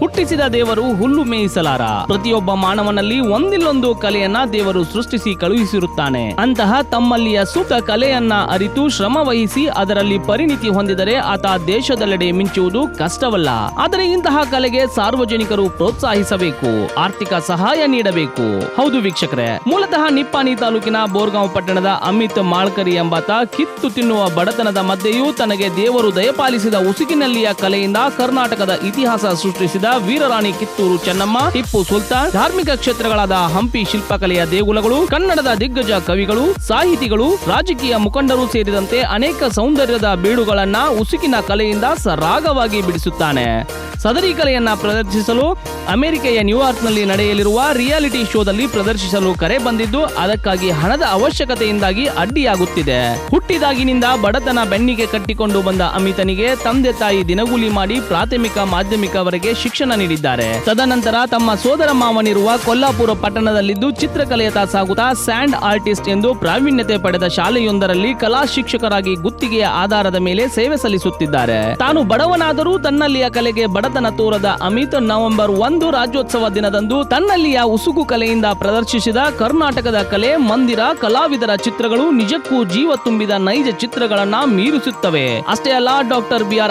ಹುಟ್ಟಿಸಿದ ದೇವರು ಹುಲ್ಲು ಮೇಯಿಸಲಾರ. ಪ್ರತಿಯೊಬ್ಬ ಮಾನವನಲ್ಲಿ ಒಂದಿಲ್ಲೊಂದು ಕಲೆಯನ್ನ ದೇವರು ಸೃಷ್ಟಿಸಿ ಕಳುಹಿಸಿರುತ್ತಾನೆ. ಅಂತಹ ತಮ್ಮಲ್ಲಿಯ ಸೂಕ್ತ ಕಲೆಯನ್ನ ಅರಿತು ಶ್ರಮ ವಹಿಸಿ ಅದರಲ್ಲಿ ಪರಿಣಿತಿ ಹೊಂದಿದರೆ ಆತ ದೇಶದೆಲ್ಲೆಡೆ ಮಿಂಚುವುದು ಕಷ್ಟವಲ್ಲ. ಆದರೆ ಇಂತಹ ಕಲೆಗೆ ಸಾರ್ವಜನಿಕರು ಪ್ರೋತ್ಸಾಹಿಸಬೇಕು, ಆರ್ಥಿಕ ಸಹಾಯ ನೀಡಬೇಕು. ಹೌದು ವೀಕ್ಷಕರೇ, ಮೂಲತಃ ನಿಪ್ಪಾಣಿ ತಾಲೂಕಿನ ಬೋರ್ಗಾಂವ್ ಪಟ್ಟಣದ ಅಮಿತ್ ಮಾಳ್ಕರಿ ಎಂಬಾತ ಕಿತ್ತು ತಿನ್ನುವ ಬಡತನದ ಮಧ್ಯೆಯೂ ತನಗೆ ದೇವರು ದಯಪಾಲಿಸಿದ ಉಸುಕಿನಲ್ಲಿಯ ಕಲೆಯಿಂದ ಕರ್ನಾಟಕದ ಇತಿಹಾಸ ಸೃಷ್ಟಿಸಿದ ವೀರರಾಣಿ ಕಿತ್ತೂರು ಚೆನ್ನಮ್ಮ, ಟಿಪ್ಪು ಸುಲ್ತಾನ್, ಧಾರ್ಮಿಕ ಕ್ಷೇತ್ರಗಳಾದ ಹಂಪಿ ಶಿಲ್ಪಕಲೆಯ ದೇಗುಲಗಳು, ಕನ್ನಡದ ದಿಗ್ಗಜ ಕವಿಗಳು, ಸಾಹಿತಿಗಳು, ರಾಜಕೀಯ ಮುಖಂಡರು ಸೇರಿದಂತೆ ಅನೇಕ ಸೌಂದರ್ಯದ ಬೀಡುಗಳನ್ನ ಉಸುಕಿನ ಕಲೆಯಿಂದ ಸರಾಗವಾಗಿ ಬಿಡಿಸುತ್ತಾನೆ. ಸದರಿ ಕಲೆಯನ್ನ ಪ್ರದರ್ಶಿಸಲು ಅಮೆರಿಕೆಯ ನ್ಯೂಯಾರ್ಕ್ನಲ್ಲಿ ನಡೆಯಲಿರುವ ರಿಯಾಲಿಟಿ ಶೋದಲ್ಲಿ ಪ್ರದರ್ಶಿಸಲು ಕರೆ ಬಂದಿದ್ದು, ಅದಕ್ಕಾಗಿ ಹಣದ ಅವಶ್ಯಕತೆಯಿಂದಾಗಿ ಅಡ್ಡಿಯಾಗುತ್ತಿದೆ. ಹುಟ್ಟಿದಾಗಿನಿಂದ ಬಡತನ ಬೆನ್ನಿಗೆ ಕಟ್ಟಿಕೊಂಡು ಬಂದ ಅಮಿತನಿಗೆ ತಂದೆ ತಾಯಿ ದಿನಗೂಲಿ ಮಾಡಿ ಪ್ರಾಥಮಿಕ ಮಾಧ್ಯಮಿಕವರೆಗೆ ಶಿಕ್ಷಣ ನೀಡಿದ್ದಾರೆ. ತದನಂತರ ತಮ್ಮ ಸೋದರ ಮಾವನಿರುವ ಕೊಲ್ಲಾಪುರ ಪಟ್ಟಣದಲ್ಲಿದ್ದು ಚಿತ್ರಕಲೆಯತ್ತ ಸಾಗುತ್ತಾ ಸ್ಯಾಂಡ್ ಆರ್ಟಿಸ್ಟ್ ಎಂದು ಪ್ರಾವೀಣ್ಯತೆ ಪಡೆದ ಶಾಲೆಯೊಂದರಲ್ಲಿ ಕಲಾ ಶಿಕ್ಷಕರಾಗಿ ಗುತ್ತಿಗೆಯ ಆಧಾರದ ಮೇಲೆ ಸೇವೆ ಸಲ್ಲಿಸುತ್ತಿದ್ದಾರೆ. ತಾನು ಬಡವನಾದರೂ ತನ್ನಲ್ಲಿಯ ಕಲೆಗೆ ಬಡತನ ತೋರದ ಅಮಿತ್ ನವೆಂಬರ್ ಒಂದು ರಾಜ್ಯೋತ್ಸವ ದಿನದಂದು ತನ್ನಲ್ಲಿಯ ಉಸುಕು ಕಲೆಯಿಂದ ಪ್ರದರ್ಶಿಸಿದ ಕರ್ನಾಟಕದ ಕಲೆ, ಮಂದಿರ, ಕಲಾವಿದರ ಚಿತ್ರಗಳು ನಿಜಕ್ಕೂ ಜೀವ ತುಂಬಿದ ನೈಜ ಚಿತ್ರಗಳನ್ನ ಮೀರಿಸುತ್ತವೆ. ಅಷ್ಟೇ ಅಲ್ಲ, ಡಾಕ್ಟರ್ ಬಿ ಆರ್